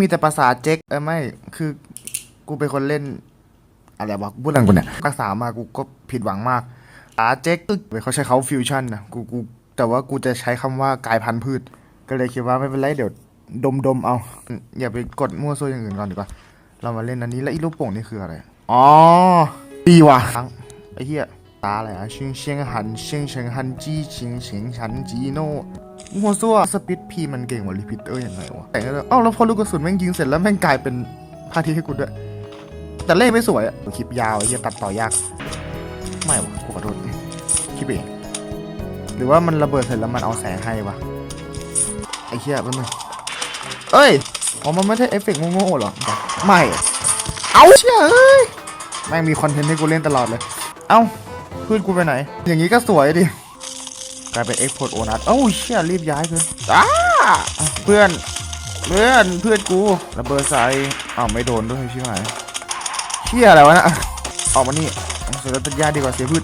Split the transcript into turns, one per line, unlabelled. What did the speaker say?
มีแต่ภาษาเจ๊กเออไม่ คือกูเป็นคนเล่น อะไรวะกูพูดอะไรกูเนี่ยภาษามากูก็ผิดหวังมากภาษาเจ๊กเขาใช้เขาฟิวชั่นนะกูกูแต่ว่ากูจะใช้คำว่ากายพันธุ์พืช ก็เลยคิดว่าไม่เป็นไรเดี๋ยวดมดมเอา อย่าไปกดมั่วซั่วอย่างอื่นก่อนดีกว่า เรามาเล่นอันนี้แล้วอีลูกโป่งนี่คืออะไร อ๋อปีว่ะไอ้เหี้ยตาอะไรอะชิงเชียงหันเชียงเชียงหันจีชิงเชียงฉันจีโน่ มัวซัวสปิดพีมันเก่งกว่ารีพิเตอร์ยังไงวะแต่งแล้วเอ้าแล้วพอลูกกระสุนแม่งยิงเสร็จแล้วแม่งกลายเป็นพาทีให้กูด้วย แต่เล่ไม่สวยอะคลิปยาวไอ้เหี้ยตัดต่อยาก ไม่วะกูขอโทษคลิปเองหรือว่ามันระเบิดเสร็จแล้วมันเอาแสงให้วะไอ้เหี้ยแป๊บนึงเอ้ยอ๋อมันไม่ใช่เอฟเฟกต์โง่ๆหรอไม่เอาเชี่ยเอ้ยแม่งมีคอนเทนต์ให้กูเล่นตลอดเลย เอ้าพืชกูไปไหน อย่างนี้ก็สวยดิ ลายเป็นเอ็กโพดโอนัสเอ้าเชี่ยรีบย้ายเพื่อนอ้าเพื่อนเพื่อนเพื่อนกูระเบิดใส่อ้าวไม่โดนด้วยชิบหายเชี่ยอะไรวะนะออกมานี่เสียตัดหญ้าดีกว่าเสียพืช